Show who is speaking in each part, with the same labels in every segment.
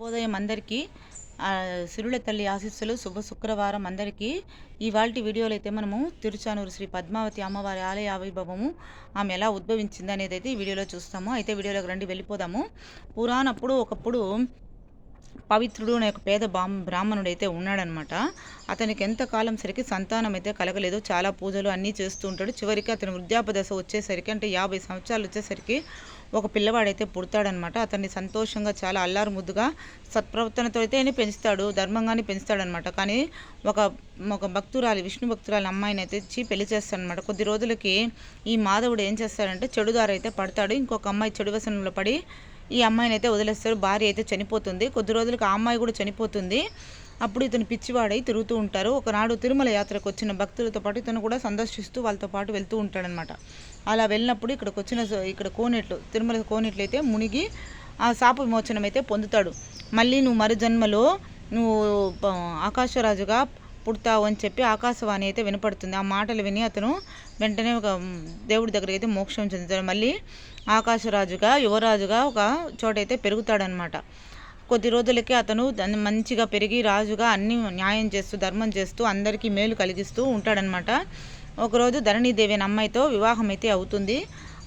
Speaker 1: శుభోదయం అందరికీ. సిరుల తల్లి ఆశీస్సులు శుభ శుక్రవారం అందరికీ. ఇవాళ వీడియోలో అయితే మనము తిరుచానూరు శ్రీ పద్మావతి అమ్మవారి ఆలయ ఆవిర్భావము ఆమె ఎలా ఉద్భవించింది అనేది అయితే ఈ వీడియోలో చూస్తాము. అయితే వీడియోలోకి రండి వెళ్ళిపోదాము. పురాణప్పుడు ఒకప్పుడు పవిత్రుడు అనే ఒక పేద బ్రాహ్మణుడు అయితే ఉన్నాడనమాట. అతనికి ఎంతకాలం సరికి సంతానం అయితే కలగలేదు. చాలా పూజలు అన్నీ చేస్తూ ఉంటాడు. చివరికి అతని వృద్ధాప దశ వచ్చేసరికి అంటే యాభై సంవత్సరాలు వచ్చేసరికి ఒక పిల్లవాడైతే పుడతాడనమాట. అతన్ని సంతోషంగా చాలా అల్లారు ముద్దుగా సత్ప్రవర్తనతో అయితే పెంచుతాడు. ధర్మంగానే పెంచుతాడనమాట. కానీ ఒక ఒక భక్తురాలి విష్ణు భక్తురాలి అమ్మాయిని అయితే ఇచ్చి పెళ్ళి చేస్తాడనమాట. కొద్ది రోజులకి ఈ మాధవుడు ఏం చేస్తాడంటే చెడుదారు అయితే పడతాడు. ఇంకొక అమ్మాయి చెడు వ్యసనంలో పడి ఈ అమ్మాయిని అయితే వదిలేస్తారు. భార్య అయితే చనిపోతుంది. కొద్ది రోజులకు ఆ అమ్మాయి కూడా చనిపోతుంది. అప్పుడు ఇతను పిచ్చివాడై తిరుగుతూ ఉంటారు. ఒకనాడు తిరుమల యాత్రకు వచ్చిన భక్తులతో పాటు ఇతను కూడా సందర్శిస్తూ వాళ్ళతో పాటు వెళ్తూ ఉంటాడనమాట అలా వెళ్ళినప్పుడు ఇక్కడికి వచ్చిన ఇక్కడ కోనేట్లు తిరుమల కోనేట్లు అయితే మునిగి ఆ శాప విమోచనం అయితే పొందుతాడు. మళ్ళీ నువ్వు మరు జన్మలో నువ్వు ఆకాశరాజుగా పుడతావు అని చెప్పి ఆకాశవాణి అయితే వినపడుతుంది. ఆ మాటలు విని అతను వెంటనే ఒక దేవుడి దగ్గర అయితే మోక్షం చెందుతాడు. మళ్ళీ ఆకాశరాజుగా యువరాజుగా ఒక చోట అయితే పెరుగుతాడనమాట కొద్ది రోజులకే అతను మంచిగా పెరిగి రాజుగా అన్ని న్యాయం చేస్తూ ధర్మం చేస్తూ అందరికీ మేలు కలిగిస్తూ ఉంటాడనమాట ఒకరోజు ధరణీదేవి అనే అమ్మాయితో వివాహం అయితే అవుతుంది.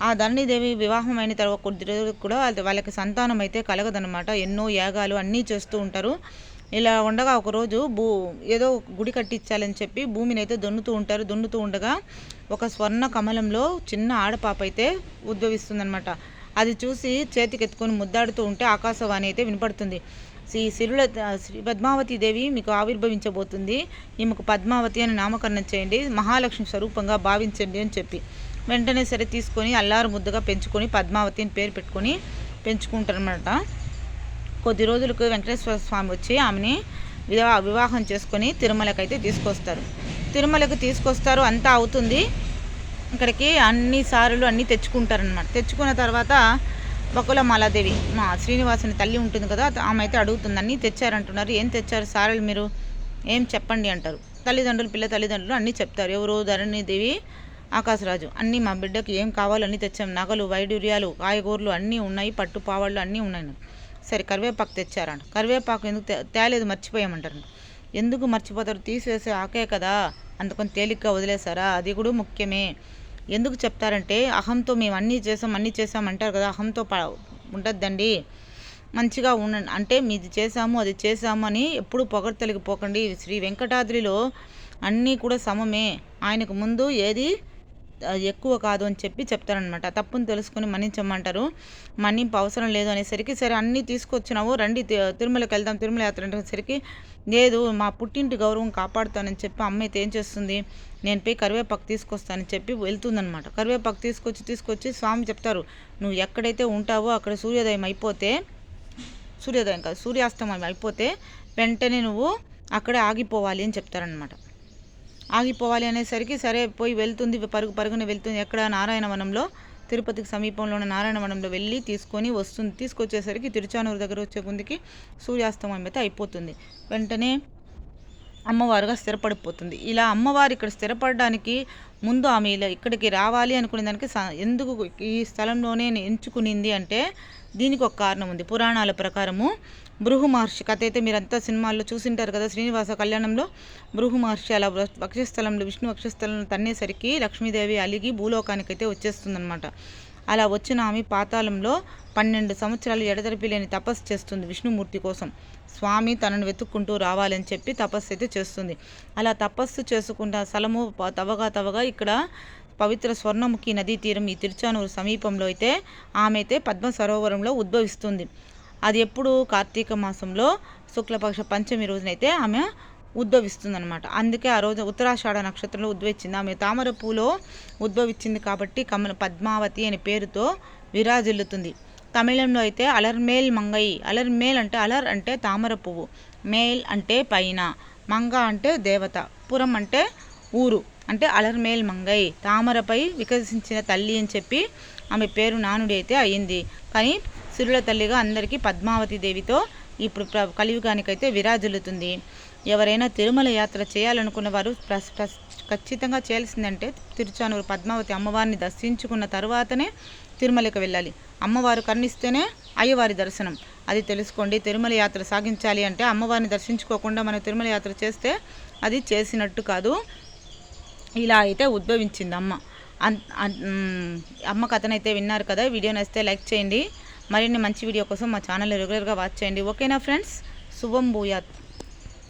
Speaker 1: ఆ ధరణీదేవి వివాహం అయిన తర్వాత కొద్ది రోజులకు కూడా వాళ్ళకి సంతానం అయితే కలగదనమాట ఎన్నో యాగాలు అన్నీ చేస్తూ ఉంటారు. ఇలా ఉండగా ఒకరోజు భూ ఏదో గుడి కట్టించాలని చెప్పి భూమిని అయితే దున్నుతూ ఉంటారు. దున్నుతూ ఉండగా ఒక స్వర్ణ కమలంలో చిన్న ఆడపాప అయితే ఉద్భవిస్తుందనమాట అది చూసి చేతికి ఎత్తుకొని ముద్దాడుతూ ఉంటే ఆకాశవాణి అయితే వినపడుతుంది. శ్రీ సిరుల శ్రీ పద్మావతి దేవి మీకు ఆవిర్భవించబోతుంది. ఈమెకు పద్మావతి అని నామకరణం చేయండి. మహాలక్ష్మి స్వరూపంగా భావించండి అని చెప్పి. వెంటనే సరే తీసుకొని అల్లారు ముద్దుగా పెంచుకొని పద్మావతి అని పేరు పెట్టుకొని పెంచుకుంటారన్నమాట. కొద్ది రోజులకు వెంకటేశ్వర స్వామి వచ్చి ఆమెని వివాహ వివాహం చేసుకొని తిరుమలకైతే తీసుకొస్తారు. తిరుమలకు తీసుకొస్తారు అంతా అవుతుంది. ఇక్కడికి అన్ని సారులు అన్నీ తెచ్చుకుంటారనమాట తెచ్చుకున్న తర్వాత బకుల మాలాదేవి మా శ్రీనివాసుని తల్లి ఉంటుంది కదా ఆమె అయితే అడుగుతుంది అన్నీ తెచ్చారంటున్నారు. ఏం తెచ్చారు సారలు మీరు? ఏం చెప్పండి అంటారు. తల్లిదండ్రులు పిల్ల తల్లిదండ్రులు అన్నీ చెప్తారు. ఎవరు ధరణిదేవి ఆకాశరాజు అన్నీ మా బిడ్డకి ఏం కావాలో అన్నీ తెచ్చాం. నగలు వైడూర్యాలు కాయగూరలు అన్నీ ఉన్నాయి పట్టు పావాళ్ళు అన్నీ ఉన్నాయి సరే కరివేపాకు తెచ్చారంట కరివేపాకు ఎందుకు తేలేదు మర్చిపోయామంటారు. ఎందుకు మర్చిపోతారు? తీసేసి ఆకే కదా. అందుకని తేలిగ్గా వదిలేసారా అది కూడా ముఖ్యమే. ఎందుకు చెప్తారంటే అహంతో మేము అన్నీ చేసాం అన్నీ చేసాం అంటారు కదా. అహంతో ఉండద్దండి. మంచిగా ఉండండి అంటే మీది చేసాము అది చేసాము అని ఎప్పుడు పొగడతలికి పోకండి శ్రీ వెంకటాద్రిలో అన్నీ కూడా సమమే. ఆయనకు ముందు ఏది ఎక్కువ కాదు అని చెప్పి చెప్తారనమాట తప్పును తెలుసుకొని మన్నించమంటారు మన్నింపు అవసరం లేదు అనేసరికి సరే అన్నీ తీసుకొచ్చినావు రండి తిరుమలకి వెళ్దాం తిరుమల యాత్ర అనేసరికి లేదు మా పుట్టింటి గౌరవం కాపాడుతానని చెప్పి అమ్మ అయితే ఏం చేస్తుంది నేను పోయి కరివేపాకు తీసుకొస్తానని చెప్పి వెళ్తుందనమాట కరివేపాకు తీసుకొచ్చి తీసుకొచ్చి స్వామి చెప్తారు నువ్వు ఎక్కడైతే ఉంటావో అక్కడ సూర్యోదయం అయిపోతే సూర్యోదయం కాదు సూర్యాస్తమయం అయిపోతే వెంటనే నువ్వు అక్కడే ఆగిపోవాలి అని చెప్తారనమాట ఆగిపోవాలి అనేసరికి సరే పోయి వెళ్తుంది పరుగు పరుగున వెళ్తుంది ఎక్కడ? నారాయణవనంలో. తిరుపతికి సమీపంలో ఉన్న నారాయణవనంలో వెళ్ళి తీసుకొని వస్తుంది తీసుకొచ్చేసరికి తిరుచానూరు దగ్గర వచ్చే ముందుకి సూర్యాస్తమయం అయితే అయిపోతుంది. వెంటనే అమ్మవారుగా స్థిరపడిపోతుంది. ఇలా అమ్మవారు ఇక్కడ స్థిరపడడానికి ముందు ఆమె ఇలా ఇక్కడికి రావాలి అనుకునే దానికి ఎందుకు ఈ స్థలంలోనే ఎంచుకునింది అంటే దీనికి ఒక కారణం ఉంది. పురాణాల ప్రకారము బృహు మహర్షి కథ అయితే మీరంతా సినిమాల్లో చూసింటారు కదా శ్రీనివాస కళ్యాణంలో బృహు మహర్షి అలా వక్షస్థలంలో విష్ణు వక్షస్థలంలో తన్నేసరికి లక్ష్మీదేవి అలిగి భూలోకానికైతే వచ్చేస్తుందన్నమాట. అలా వచ్చిన ఆమె పాతాళంలో పన్నెండు సంవత్సరాలు ఎడతెరిపి లేని తపస్సు చేస్తుంది విష్ణుమూర్తి కోసం. స్వామి తనను వెతుక్కుంటూ రావాలని చెప్పి తపస్సు అయితే చేస్తుంది. అలా తపస్సు చేసుకుంటా స్థలము తవగా తవగా ఇక్కడ పవిత్ర స్వర్ణముఖి నదీ తీరం ఈ తిరుచానూరు సమీపంలో అయితే ఆమె అయితే పద్మ సరోవరంలో ఉద్భవిస్తుంది. అది ఎప్పుడు కార్తీక మాసంలో శుక్లపక్ష పంచమి రోజునైతే ఆమె ఉద్భవిస్తుందన్నమాట. అందుకే ఆ రోజు ఉత్తరాషాఢ నక్షత్రంలో ఉద్భవించింది. ఆమె తామర పూలో ఉద్భవించింది కాబట్టి కమల పద్మావతి అనే పేరుతో విరాజిల్లుతుంది. తమిళంలో అయితే అలర్మేల్ మంగై అలర్మేల్ అంటే అలర్ అంటే తామర పువ్వు. మేల్ అంటే పైన. మంగ అంటే దేవత. పురం అంటే ఊరు. అంటే అలర్మేల్ మంగై తామరపై వికసించిన తల్లి అని చెప్పి ఆమె పేరు నానుడి అయితే అయ్యింది. కానీ సిరుల తల్లిగా అందరికీ పద్మావతి దేవితో ఇప్పుడు కలియుగానికైతే విరాజిల్లుతుంది. ఎవరైనా తిరుమల యాత్ర చేయాలనుకున్న వారు ఖచ్చితంగా చేయాల్సిందంటే తిరుచానూరు పద్మావతి అమ్మవారిని దర్శించుకున్న తర్వాతనే తిరుమలకి వెళ్ళాలి. అమ్మవారు కర్ణిస్తేనే అయ్యవారి దర్శనం. అది తెలుసుకోండి తిరుమల యాత్ర సాగించాలి అంటే అమ్మవారిని దర్శించుకోకుండా మనం తిరుమల యాత్ర చేస్తే అది చేసినట్టు కాదు. ఇలా అయితే ఉద్భవించింది అమ్మ. అన్- అమ్మ కథనైతే విన్నారు కదా వీడియో నచ్చితే లైక్ చేయండి. మరిన్ని మంచి వీడియో కోసం మా ఛానల్ రెగ్యులర్గా వాచ్ చేయండి. ఓకేనా ఫ్రెండ్స్? శుభం భూయాత్.